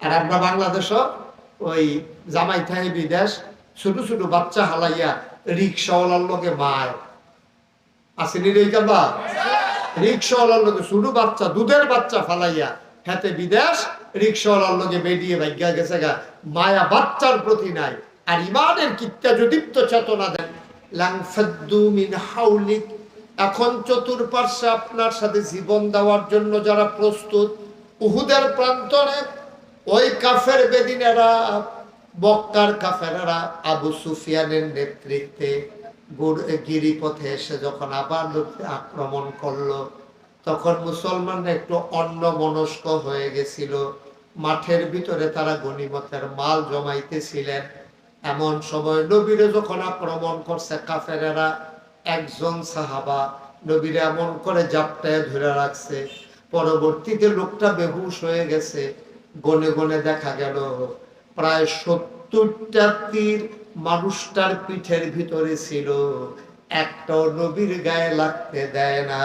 আর আমরা বাংলাদেশও ওই জামাই থাই বিদেশ ছোট ছোট বাচ্চা হালাইয়া রিক্সাওয়ালার লোকে মায়। আসেনি রে কাবা রিক্সাওয়ালার লোকে ছোট বাচ্চা, দুধের বাচ্চা ফালাইয়া হাতে বিদেশ, রিক্সাওয়ালার লোকে বেরিয়ে ভাগ্যা গেছে গা। মায়া বাচ্চার প্রতি নাই, আর ইমানের কিত্যাজদীপ্ত চেতনা দেন হাউলিক। এখন চতুর্পার্শ্বে আপনার সাথে জীবন দেওয়ার জন্য যারা প্রস্তুত, উহুদের প্রান্তরে ওই কাফের বেদিনেরা, বক্কার কাফেরেরা আবু সুফিয়ানের নেতৃত্বে গুর- গিরিপথে এসে যখন আবার আক্রমণ করল, তখন মুসলমানরা একটু অন্য মনস্ক হয়ে গেছিল। মাঠের ভিতরে তারা গনিমতের মাল জমাইতেছিলেন। এমন সময় নবীরে যখন আক্রমণ করছে কাফেরেরা, একজন সাহাবা নবীরে এমন করে জাপটায় ধরে রাখছে। পরবর্তীতে লোকটা বেহুশ হয়ে গেছে। গনে গনে দেখা গেল, প্রায় সত্তরটা তীর মানুষটার পিঠের ভিতরে ছিল। একটাও নবীর গায়ে লাগতে দেয় না।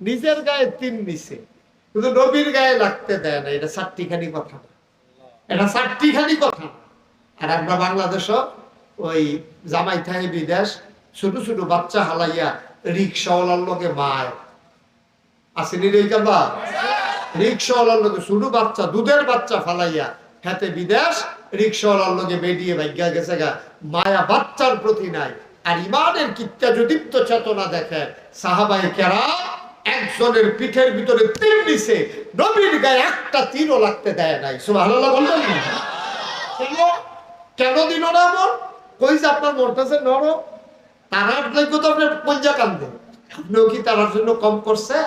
নিজের গায়ে তিন নিছে, কিন্তু নবীর গায়ে লাগতে দেয় না। এটা চারটিখানি কথা। এটা চারটিখানি কথা আর আমরা বাংলাদেশও ওই জামাই থাই বিদেশ, ছোট ছোট বাচ্চা হালাইয়া রিক্সাওয়ালার লোকে মায়। বাচ্চা, দুধের বাচ্চা ফালাইয়া বিদেশ মায়া বাচ্চার প্রতি নাই, আর কেরা একজনের পিঠের ভিতরে তীর দিছে, নবীর গায়ে একটা তীরও লাগতে দেয় নাই। সুবহানাল্লাহ বললেন কেন? দিল না এমন কই যে আপনার মরতেছে নরম তারার পঞ্জা কান্দে। আপনিও কি তারার জন্য কম করছে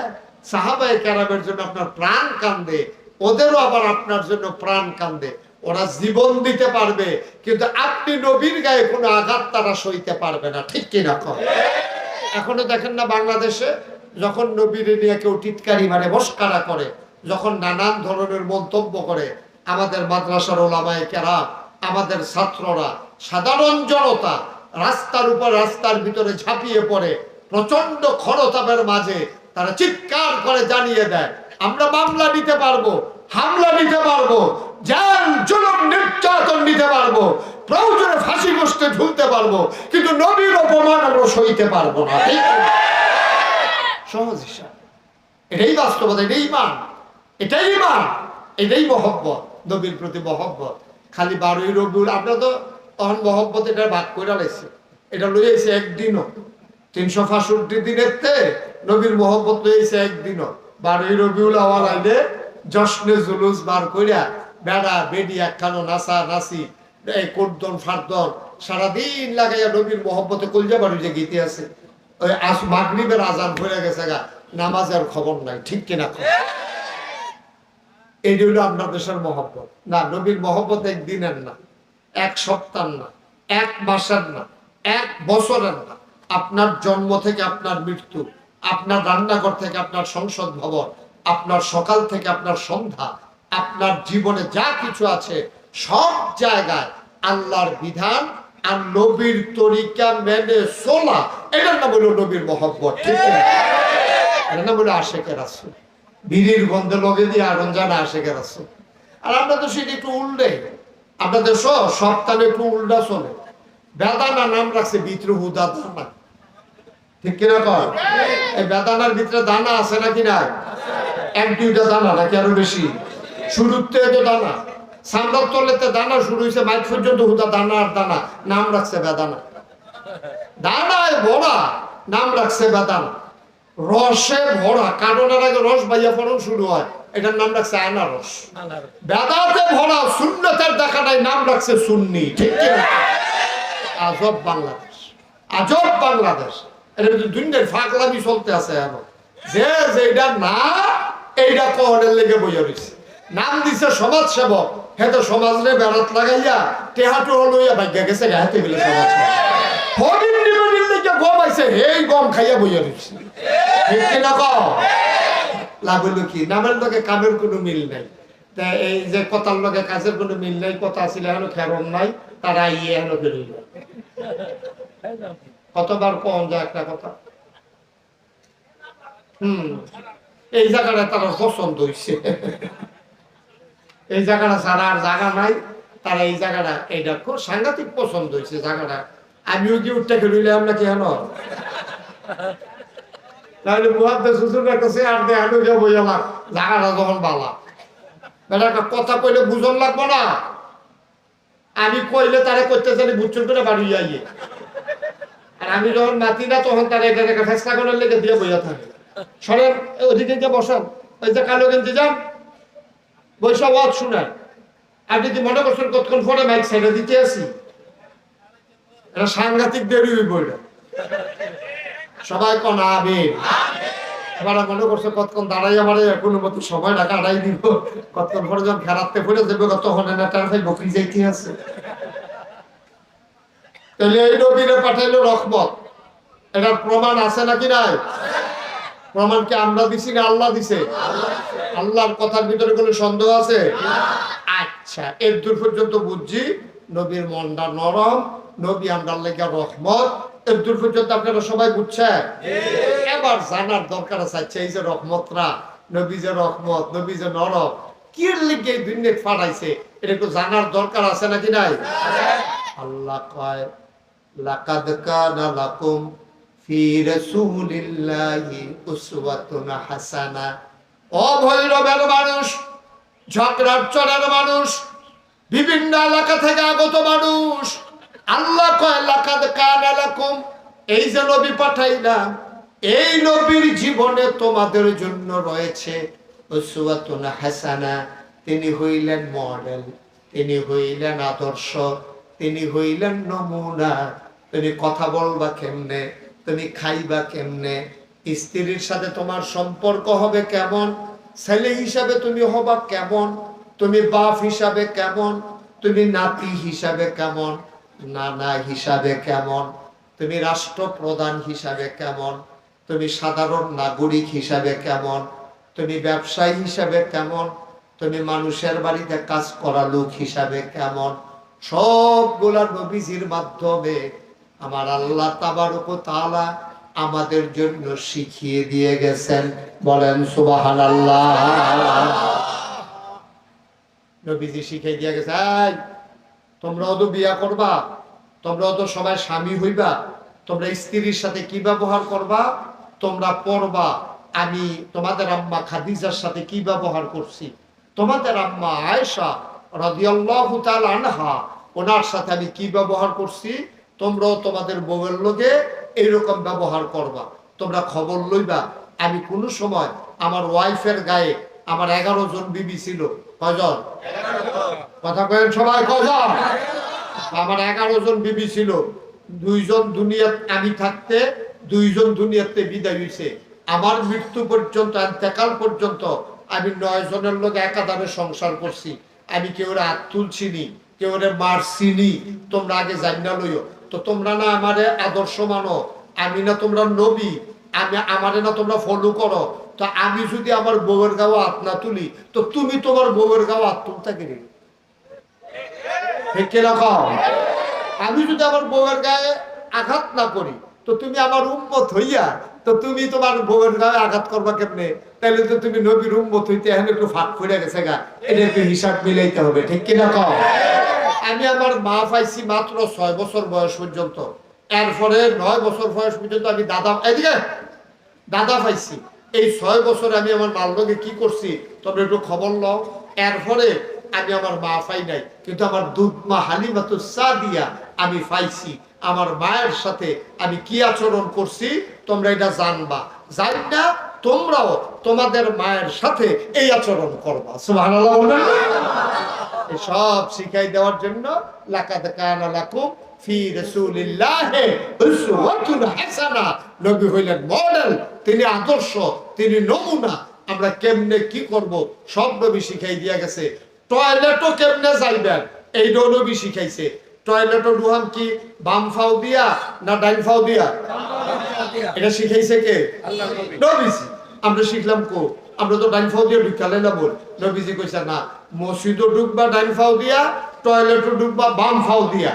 সাহাবাই ক্যারামের জন্য আপনার প্রাণ কান্দে, ওদেরও আবার আপনার জন্য প্রাণ কান্দে। ওরা জীবন দিতে পারবে, কিন্তু আপনি নবীর গায়ে কোনো আঘাত তারা সইতে পারবে না, ঠিক কিনা কম এখনও দেখেন না বাংলাদেশে যখন নবীর নিয়ে কেউ টিটকারি মানে মস্কারা করে, যখন নানান ধরনের মন্তব্য করে, আমাদের মাদ্রাসার ওলামায় কেরাম, আমাদের ছাত্ররা, সাধারণ জনতা রাস্তার উপর রাস্তার ভিতরে ঝাঁপিয়ে পড়ে প্রচণ্ড খরতাপের মাঝে তারা চিৎকার করে জানিয়ে দেয়, আমরা মামলা নিতে পারব, হামলা নিতে পারব নির্যাতন নিতে পারব, প্রয়োজনে ফাঁসি বসতে ঝুলতে পারব, কিন্তু নবীর অপমান আমরা সইতে পারব না। সহজ হিসাব। এটাই বাস্তবতা, এটাই ইমান এটাই ইমান এটাই মহব্বত, নবীর প্রতি মহব্বত। খালি বারোই রবিউল, আমরা তো তখন মহব্বত এটা ভাগ করে লাইছে এটা লই আইছে একদিনও। তিনশো পাঁষট্টি দিনের নবীর মহব্বত আইছে একদিনও। বারোই রবিউল আওয়াল আইলে জশ্নে জুলুস বার কইরা বেড়া, বেডি, একখানো নাসা, নাসি, এই কোটদন ফারদন সারাদিন লাগাইয়া নবীর মহব্বতে কলজা বাড়ি যে গীতে আছে। ওই আস মাগরিবের আজান হয়ে গেছে গা, নামাজের খবর নাই, ঠিক কিনা এই হলো আপনার দেশের মহব্বত। না, নবীর মহব্বত একদিনের না, এক সপ্তাহ না, এক মাসের না, এক বছরের না। আপনার জন্ম থেকে আপনার মৃত্যু আপনার রান্নাঘর থেকে আপনার সংসদ ভবন, আপনার সকাল থেকে আপনার সন্ধ্যা, আপনার জীবনে যা কিছু আছে, সব জায়গায় আল্লাহর বিধান আর নবীর তরিকা মেনে চলা। এটার নাম হলো নবীর মহব্বত, ঠিক আছে এটার নাম হলো আশেকের আসল বিড়ির গন্ধে লগে দিয়ে আগুন জানা আশেকের আসল আর আমরা তো সেটা একটু উল্টে আপনাদের সপ্তাহে একটু উল্টা চলে। বেদানা নাম রাখছে ভিতরে হুদা দানা ঠিক কিনা এই বেদানার ভিতরে দানা আছে নাকি না এক দুইটা দানা নাকি আরও বেশি? শুরুতে তো দানা। সামরার তলেতে দানা শুরু হয়েছে মাইক পর্যন্ত হুদা দানা আর দানা। নাম রাখছে বেদানা। দানায় ভরা নাম রাখছে বেদানা। রসে ভরা কারণের আগে রস বাইয়া ফলন শুরু হয়। এটার নাম রাখছে আনারস। বেদাতে ভরা শূন্যতার দেখা নাই নাম রাখছে সুন্নি। ঠিক আজব বাংলাদেশ। আজব বাংলাদেশ। এটা চলতে আছে যে যেটা না এইটা কহনের লেগে বইয়া রয়েছে নাম দিছে সমাজ সেবক হেতো সমাজরে বেড়াত লাগাইয়া টেহাটু লইয়া ভাগ্যা গেছে গাহাতে মিলে সমাজ গম এই গম কি? কামের কোনো মিল নাই। তা এই যে কথার লগে কাজের কোনো মিল নাই, কথা এখন খেরম নাই, তারা ইয়ে বেরোইল। কতবার কম যায় একটা কথা? হুম, এই জায়গাটা তারা পছন্দ হয়েছে এই জায়গাটা ছাড়া আর জায়গা নাই, তারা এই জায়গাটা এইটা খুব সাংঘাতিক পছন্দ হয়েছে জায়গাটা। আমিও কি উঠতে খেলিলাম নাকি হেন? তাহলে মুহাদ্দে শ্বশুরের কাছে আর দেখানো গিয়ে বইয়ালাম জায়গাটা যখন বালা। বেটা, একটা কথা কইলে বুঝন লাগবো না। আমি কইলে তারে করতে জানি বুচ্চুর করে বাড়ি যাইয়ে আর আমি যখন নাতি না তখন তারা এটা একটা ফেসলা করার লেগে দিয়ে বইয়া থাকে। সরেন ওদিকে গিয়ে বসান ওই যে কালো গেঞ্জি যান বৈশা ওয়াজ শুনেন আপনি কি মনে করছেন কতক্ষণ পরে মাইক সাইডে দিতে আসি এটা সাংঘাতিক দেরি এটা। সবাই কোন আবেন এবার মনে করছে কতক্ষণ দাঁড়াই আমার কোনো মতো সময় না কাটাই দিব। কতক্ষণ পরে যখন যাবে তখন না ভাই বকরি যাইতে আছে। তাহলে এই নবীরে পাঠাইলো রহমত। এটার প্রমাণ আছে নাকি নাই? প্রমাণ কি আমরা দিছি না আল্লাহ দিছে? আল্লাহর কথার ভিতরে কোনো সন্দেহ আছে? আচ্ছা এর দূর পর্যন্ত বুঝছি নবীর মনটা নরম, নবী আমরা রহমত। এর দূর পর্যন্ত আপনারা সবাই বুঝছেন? এবার জানার দরকার আছে আচ্ছা এই যে রহমতরা, নবী যে রহমত, নবী যে নরম, কি লিগে দুনিয়া ফাটাইছে? এটা একটু জানার দরকার আছে নাকি নাই? আল্লাহ কয় লাকাদ কানা লাকুম ফি রাসূলিল্লাহি উসওয়াতুন হাসানা। ও ভৈরবের মানুষ, ঝগড়ার চড়ার মানুষ, বিভিন্ন এলাকা থেকে আগত মানুষ, আল্লাহ কয়, লাকাদ কানা লাকুম, এই যে নবী পাঠাইলাম, এই নবীর জীবনে তোমাদের জন্য রয়েছে উসওয়াতুন হাসানা। তিনি হইলেন মডেল, তিনি হইলেন আদর্শ, তিনি হইলেন নমুনা। তুমি কথা বলবা কেমনে? তুমি খাইবা কেমনে? স্ত্রীর সাথে তোমার সম্পর্ক হবে কেমন? ছেলে হিসাবে তুমি হবা কেমন? তুমি বাপ হিসাবে কেমন? তুমি নাতি হিসাবে কেমন? নানা হিসাবে কেমন? তুমি রাষ্ট্রপ্রধান হিসাবে কেমন? তুমি সাধারণ নাগরিক হিসাবে কেমন? তুমি ব্যবসায়ী হিসাবে কেমন? তুমি মানুষের বাড়িতে কাজ করা লোক হিসাবে কেমন? সবগুলা নবীজির মাধ্যমে আমার আল্লাহ তাআলা আমাদের জন্য শিখিয়ে দিয়ে গেছেন। বলেন সুবাহান আল্লাহ নবীজি শিখিয়ে দিয়ে গেছে "এই, তোমরাও তো বিয়া করবা তোমরাও তো সবাই স্বামী হইবা তোমরা স্ত্রীর সাথে কি ব্যবহার করবা? তোমরা পড়বা আমি তোমাদের আম্মা খাদিজার সাথে কি ব্যবহার করছি? তোমাদের আম্মা আয়েশা তাআলা আনহা ওনার সাথে আমি কি ব্যবহার করছি? তোমরাও তোমাদের বউয়ের লোকে এইরকম ব্যবহার করবা। তোমরা খবর লইবা। আমি কোনো সময় আমার ওয়াইফের গায়ে আমার এগারো জন বিবি ছিল। কজন কথা কেন সবাই কজন আমার এগারো জন বিবি ছিল। দুইজন দুনিয়াত আমি থাকতে, দুইজন দুনিয়াতে বিদায় হইছে। আমার মৃত্যু পর্যন্ত এতেকাল পর্যন্ত আমি নয় জনের লোক একাধারে সংসার করছি। আমি কেউ হাত তুলছিনি কেউ মারছিনি তোমরা আগে জানিনা লইও। তো তোমরা না আমারে আদর্শ মানো। আমি না তোমরা নবী, আমি আমারে না তোমরা ফলো করো। তো আমি যদি আমার বউয়ের গাও হাত না তুলি, তো তুমি তোমার বউয়ের গাও হাত তুলতে গেলে? আমি যদি আমার বউয়ের গায়ে আঘাত না করি, তো তুমি আমার উম্মত হইয়া, তো তুমি তোমার বউয়ের গায়ে আঘাত করবা কেমনে? তাহলে তো তুমি নবীর উম্মত হইতে এখন একটু ফাঁক করে গেছে গা। এটা একটু হিসাব মিলাইতে হবে, ঠিক কিনা কম আমি আমার মা পাইছি মাত্র ছয় বছর বয়স পর্যন্ত। এরপরে নয় বছর বয়স পর্যন্ত আমি দাদা এদিকে দাদা পাইছি। এই ছয় বছর আমি আমার মার কি করছি, তোমরা একটু খবর লও। এরপরে আমি আমার মা পাই নাই, কিন্তু আমার দুধ মা হালিমাতু দিয়া আমি পাইছি। আমার মায়ের সাথে আমি কি আচরণ করছি, তোমরা এটা জানবা। জান না তোমরাও তোমাদের মায়ের সাথে এই আচরণ করবা। সব শিখাই দেওয়ার জন্য লাকাদ কানা লাকুম ফি রাসূলিল্লাহি উসওয়াতুন হাসানা। নবী হইলেন মডেল তিনি আদর্শ তিনি নমুনা। আমরা কেমনে কি করব? সব নবী শিখাই দিয়া গেছে। টয়লেটও কেমনে যাইবেন? এই নবী শিখাইছে। টয়লেটও ডুহাম কি? বাম ফাও দিয়া না ডাইন ফাও দিয়া? এটা শিখাইছে কে? নবীজি। আমরা শিখলাম কো? আমরা তো ডাইন ফাও দিয়ে ঢুকালে না বল। নবীজি কইছে, না, মসজিদও ঢুকবা ডাইন ফাও দিয়া, টয়লেটও ঢুকবা বাম ফাও দিয়া।